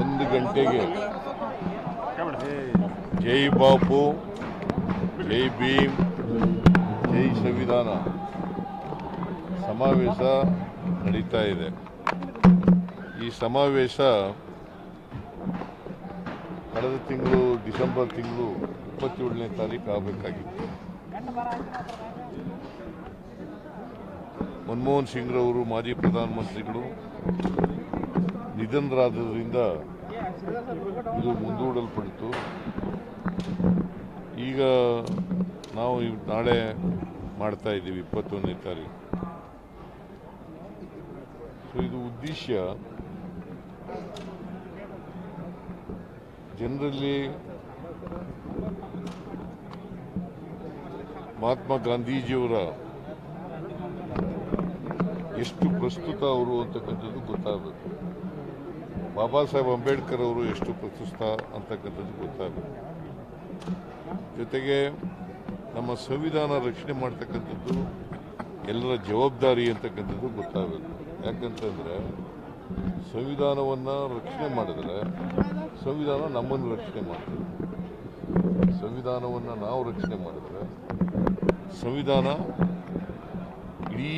ಒಂದು ಗಂಟೆಗೆ. ಜೈ ಬಾಪು, ಜೈ ಭೀಮ್, ಜೈ ಸಂವಿಧಾನ. ಸಮಾವೇಶ ನಡೀತಾ ಇದೆ. ಈ ಸಮಾವೇಶ ಕಳೆದ ತಿಂಗಳು, ಡಿಸೆಂಬರ್ ತಿಂಗಳು ಇಪ್ಪತ್ತೇಳನೇ ತಾರೀಕು ಆಗಬೇಕಾಗಿತ್ತು. ಮನಮೋಹನ್ ಸಿಂಗ್ರವರು, ಮಾಜಿ ಪ್ರಧಾನಮಂತ್ರಿಗಳು ನಿಧನರಾದ್ದರಿಂದ ಇದು ಮುಂದೂಡಲ್ಪಡಿತು. ಈಗ ನಾವು ನಾಳೆ ಮಾಡ್ತಾ ಇದ್ದೀವಿ ಇಪ್ಪತ್ತೊಂದನೇ ತಾರೀಕು. ಸೊ ಇದು ಉದ್ದೇಶ. ಜನರಲ್ಲಿ ಮಹಾತ್ಮ ಗಾಂಧೀಜಿಯವರ ಎಷ್ಟು ಪ್ರಸ್ತುತ ಅವರು ಅಂತಕ್ಕಂಥದ್ದು ಗೊತ್ತಾಗಬೇಕು. ಬಾಬಾ ಸಾಹೇಬ್ ಅಂಬೇಡ್ಕರ್ ಅವರು ಎಷ್ಟು ಪ್ರಸ್ತುತ ಅಂತಕ್ಕಂಥದ್ದು ಗೊತ್ತಾಗಬೇಕು ಜೊತೆಗೆ ನಮ್ಮ ಸಂವಿಧಾನ ರಕ್ಷಣೆ ಮಾಡ್ತಕ್ಕಂಥದ್ದು ಎಲ್ಲರ ಜವಾಬ್ದಾರಿ ಅಂತಕ್ಕಂಥದ್ದು ಗೊತ್ತಾಗಬೇಕು ಯಾಕಂತಂದರೆ ಸಂವಿಧಾನವನ್ನು ರಕ್ಷಣೆ ಮಾಡಿದ್ರೆ ಸಂವಿಧಾನ ನಮ್ಮನ್ನು ರಕ್ಷಣೆ ಮಾಡ್ತದೆ. ಸಂವಿಧಾನವನ್ನು ನಾವು ರಕ್ಷಣೆ ಮಾಡಿದ್ರೆ ಸಂವಿಧಾನ ಇಡೀ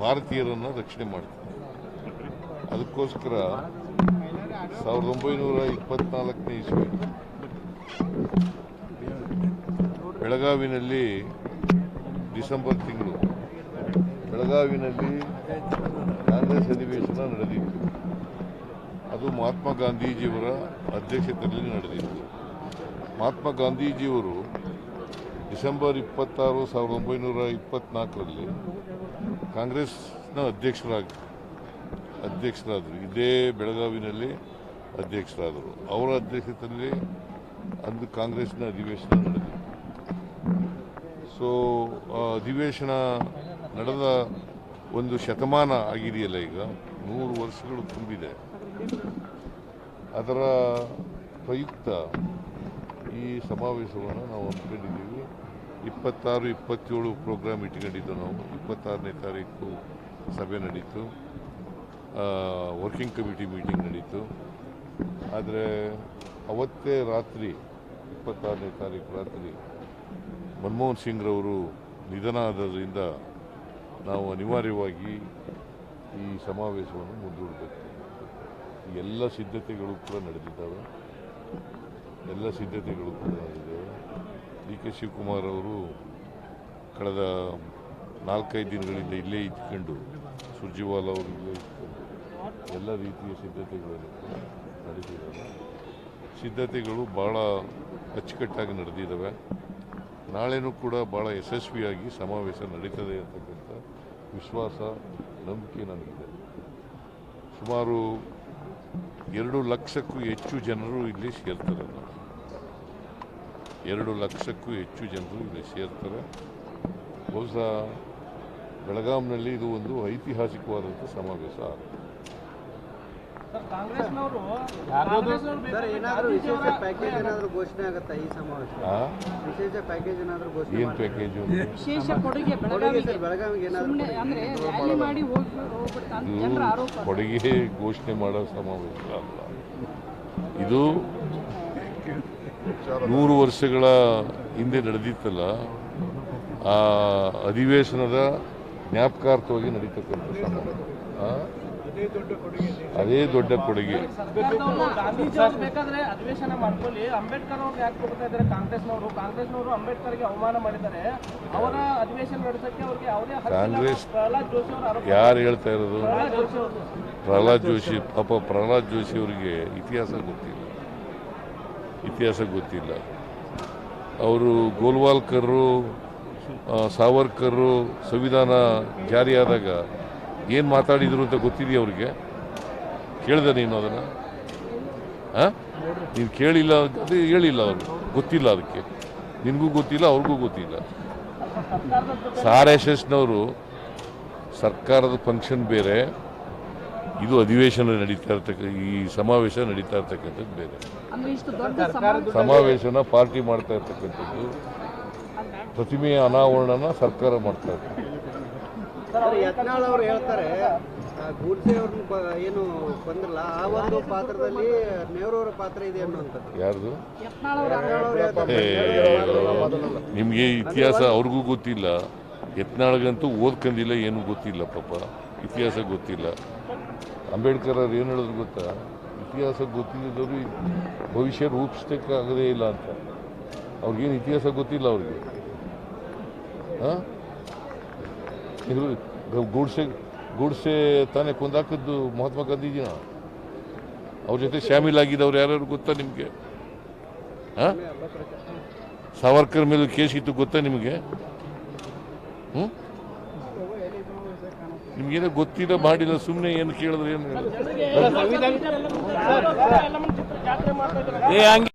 ಭಾರತೀಯರನ್ನು ರಕ್ಷಣೆ ಮಾಡ್ತದೆ. ಅದಕ್ಕೋಸ್ಕರ ಸಾವಿರದ ಒಂಬೈನೂರ ಇಪ್ಪತ್ನಾಲ್ಕನೇ ಇಸ್ವಿ ಬೆಳಗಾವಿನಲ್ಲಿ ಡಿಸೆಂಬರ್ ತಿಂಗಳು. ಬೆಳಗಾವಿನಲ್ಲಿ ಕಾಂಗ್ರೆಸ್ ಅಧಿವೇಶನ ನಡೆದಿತ್ತು. ಅದು ಮಹಾತ್ಮ ಗಾಂಧೀಜಿಯವರ ಅಧ್ಯಕ್ಷತೆಯಲ್ಲಿ ನಡೆದಿತ್ತು. ಮಹಾತ್ಮ ಗಾಂಧೀಜಿಯವರು ಡಿಸೆಂಬರ್ ಇಪ್ಪತ್ತಾರು ಸಾವಿರದ ಒಂಬೈನೂರ ಇಪ್ಪತ್ನಾಲ್ಕರಲ್ಲಿ ಕಾಂಗ್ರೆಸ್ನ ಅಧ್ಯಕ್ಷರಾಗಿ ಅಧ್ಯಕ್ಷರಾದರು. ಇದೇ ಬೆಳಗಾವಿನಲ್ಲಿ ಅಧ್ಯಕ್ಷರಾದರು. ಅವರ ಅಧ್ಯಕ್ಷತೆಯಲ್ಲಿ ಅಂದು ಕಾಂಗ್ರೆಸ್ನ ಅಧಿವೇಶನ ನಡೆದಿತ್ತು. ಸೊ ಅಧಿವೇಶನ ನಡೆದ ಒಂದು ಶತಮಾನ ಆಗಿದೆಯಲ್ಲ ಈಗ? ನೂರು ವರ್ಷಗಳು ತುಂಬಿದೆ. ಅದರ ಪ್ರಯುಕ್ತ ಈ ಸಮಾವೇಶವನ್ನು ನಾವು ಹಮ್ಮಿಕೊಂಡಿದ್ದೀವಿ ಇಪ್ಪತ್ತಾರು, ಇಪ್ಪತ್ತೇಳು ಪ್ರೋಗ್ರಾಮ್ ಇಟ್ಕೊಂಡಿದ್ದು ನಾವು. ಇಪ್ಪತ್ತಾರನೇ ತಾರೀಕು ಸಭೆ ನಡೀತು. ವರ್ಕಿಂಗ್ ಕಮಿಟಿ ಮೀಟಿಂಗ್ ನಡೀತು. ಆದರೆ ಅವತ್ತೇ ರಾತ್ರಿ, ಇಪ್ಪತ್ತಾರನೇ ತಾರೀಕು ರಾತ್ರಿ ಮನಮೋಹನ್ ಸಿಂಗ್ರವರು ನಿಧನ ಆದ್ದರಿಂದ ನಾವು ಅನಿವಾರ್ಯವಾಗಿ ಈ ಸಮಾವೇಶವನ್ನು ಮುಂದೂಡಬೇಕು. ಎಲ್ಲ ಸಿದ್ಧತೆಗಳು ಕೂಡ ನಡೆದಿದ್ದಾವೆ. ಎಲ್ಲ ಸಿದ್ಧತೆಗಳು ಕೂಡ ನಡೆದಿದ್ದಾವೆ. ಡಿ ಕೆ ಶಿವಕುಮಾರ್ ಅವರು ಕಳೆದ ನಾಲ್ಕೈದು ದಿನಗಳಿಂದ ಇಲ್ಲೇ ಇದ್ಕೊಂಡು ಸುರ್ಜಿವಾಲ ಅವರು ಇಲ್ಲೇ ಇದ್ಕೊಂಡು ಎಲ್ಲ ರೀತಿಯ ಸಿದ್ಧತೆಗಳನ್ನು ನಡೆಸಿದ್ದಾರೆ. ಸಿದ್ಧತೆಗಳು ಭಾಳ ಅಚ್ಚುಕಟ್ಟಾಗಿ ನಡೆದಿದ್ದಾವೆ. ನಾಳೆನೂ ಕೂಡ ಭಾಳ ಯಶಸ್ವಿಯಾಗಿ ಸಮಾವೇಶ ನಡೀತದೆ ಅಂತಕ್ಕಂಥ ವಿಶ್ವಾಸ, ನಂಬಿಕೆ ನನಗಿದೆ. ಸುಮಾರು ಎರಡು ಲಕ್ಷಕ್ಕೂ ಹೆಚ್ಚು ಜನರು ಇಲ್ಲಿ ಸೇರ್ತಾರೆ. ಎರಡು ಲಕ್ಷಕ್ಕೂ ಹೆಚ್ಚು ಜನರು ಇಲ್ಲಿ ಸೇರ್ತಾರೆ. ಬಹುಶಃ ಬೆಳಗಾಂನಲ್ಲಿ ಇದು ಒಂದು ಐತಿಹಾಸಿಕವಾದಂಥ ಸಮಾವೇಶ ಆಗುತ್ತೆ ಏನು? ಪ್ಯಾಕೇಜು ವಿಶೇಷ ಕೊಡುಗೆ ಇದು ಘೋಷಣೆ ಮಾಡೋ ಸಮಾವೇಶ ಅಲ್ಲ. ಇದು ನೂರು ವರ್ಷಗಳ ಹಿಂದೆ ನಡೆದಿತ್ತಲ್ಲ ಆ ಅಧಿವೇಶನದ ಜ್ಞಾಪಕಾರ್ಥವಾಗಿ ನಡೀತಕ್ಕಂಥ ಸಮಾವೇಶ. ಆ? ಅದೇ ದೊಡ್ಡ ಕೊಡುಗೆ ಅಧಿವೇಶನ ಮಾಡ್ಕೊಳ್ಳಿ. ಅಂಬೇಡ್ಕರ್ ಅವ್ರು ಯಾಕೆ ಕೊಡ್ತಾ ಇದ್ದಾರೆ? ಕಾಂಗ್ರೆಸ್ನವರು. ಕಾಂಗ್ರೆಸ್ನವರು ಅಂಬೇಡ್ಕರ್ಗೆ ಅವಮಾನ ಮಾಡಿದ್ದಾರೆ. ಅವರ ಅಧಿವೇಶನ ನಡೆಸಕ್ಕೆ ಅವ್ರಿಗೆ ಅವರೇ ಕಾಂಗ್ರೆಸ್ ಪ್ರಹ್ಲಾದ್ ಜೋಶಿ ಅವರ ಯಾರು ಹೇಳ್ತಾ ಇರೋದು? ಪ್ರಹ್ಲಾದ್ ಜೋಶಿ ಪಾಪ ಪ್ರಹ್ಲಾದ್ ಜೋಶಿ ಅವರಿಗೆ ಇತಿಹಾಸ ಗೊತ್ತಿಲ್ಲ. ಇತಿಹಾಸ ಗೊತ್ತಿಲ್ಲ. ಅವರು ಗೋಲ್ವಾಲ್ಕರು ಸಾವರ್ಕರ್ ಸಾವರ್ಕರು ಸಂವಿಧಾನ ಜಾರಿಯಾದಾಗ ಏನು ಮಾತಾಡಿದ್ರು ಅಂತ ಗೊತ್ತಿದೆಯಾ ಅವ್ರಿಗೆ? ಕೇಳಿದೆ ನೀನು ಅದನ್ನು? ಹಾಂ? ನೀನು ಕೇಳಿಲ್ಲ ಅದು ಹೇಳಿಲ್ಲ ಅವರು. ಗೊತ್ತಿಲ್ಲ ಅದಕ್ಕೆ. ನಿನಗೂ ಗೊತ್ತಿಲ್ಲ ಅವ್ರಿಗೂ ಗೊತ್ತಿಲ್ಲ. ಸಾರ್ ಎಸ್ ಎಸ್ನವರು ಸರ್ಕಾರದ ಫಂಕ್ಷನ್ ಬೇರೆ ಇದು ಅಧಿವೇಶನ ನಡೀತಾ ಇರ್ತಕ್ಕ ಈ ಸಮಾವೇಶ ನಡೀತಾ ಇರ್ತಕ್ಕಂಥದ್ದು ಬೇರೆ. ಅಂದ್ರೆ ಇಷ್ಟು ದೊಡ್ಡ ಸಮಾವೇಶನ ಪಾರ್ಟಿ ಮಾಡ್ತಾ ಇರ್ತಕ್ಕಂಥದ್ದು. ಪ್ರತಿಮೆಯ ಅನಾವರಣನ ಸರ್ಕಾರ ಮಾಡ್ತಾ ಇರ್ತದೆ ಯತ್ನಾಳ್ ಅವರು ಹೇಳ್ತಾರೆ ಗೂಡ್ಸೆ ಅವ್ರನ್ನ ಏನು ಬಂದ್ರಲ್ಲ ಆ ಒಂದು ಪಾತ್ರದಲ್ಲಿ ಪಾತ್ರ ಇದೆ ಅನ್ನುವಂಥದ್ದು. ಯಾರ್ದು? ಯತ್ನಾಳ್ ಅವ್ರ ಹೇಳ್ತಾರೆ, ನಿಮಗೆ ಇತಿಹಾಸ ಅವ್ರಿಗೂ ಗೊತ್ತಿಲ್ಲ. ಯತ್ನಾಳ್ಗಂತೂ ಓದ್ಕಂದಿಲ್ಲ ಏನು ಗೊತ್ತಿಲ್ಲ ಪಾಪ. ಇತಿಹಾಸ ಗೊತ್ತಿಲ್ಲ. ಅಂಬೇಡ್ಕರ್ ಅವ್ರು ಏನು ಹೇಳಿದ್ರು ಗೊತ್ತಾ? ಇತಿಹಾಸ ಗೊತ್ತಿಲ್ಲದವರು ಭವಿಷ್ಯ ರೂಪಿಸ್ತಕ್ಕಾಗದೇ ಇಲ್ಲ ಅಂತ. ಅವ್ರಿಗೇನು ಇತಿಹಾಸ ಗೊತ್ತಿಲ್ಲ ಅವ್ರಿಗೆ? ಹಾಂ? ಇದು ಗುಡ್ಸೆ ಗೂಡ್ಸೆ ತಾನೇ ಕೊಂದಾಕಿದ್ದು ಮಹಾತ್ಮ ಗಾಂಧೀಜಿನ. ಅವ್ರ ಜೊತೆ ಶಾಮೀಲಾಗಿದ್ದವ್ರು ಯಾರ್ಯಾರು ಗೊತ್ತಾ ನಿಮಗೆ? ಹಾಂ? ಸಾವರ್ಕರ್ ಮೇಲೆ ಕೇಸ್ ಇತ್ತು ಗೊತ್ತಾ ನಿಮಗೆ? ಹ್ಞೂ ನಿಮ್ಗೇನೋ ಗೊತ್ತಿಲ್ಲ ಮಾಡಿಲ್ಲ ಸುಮ್ಮನೆ ಏನು ಕೇಳಿದ್ರೆ ಏನು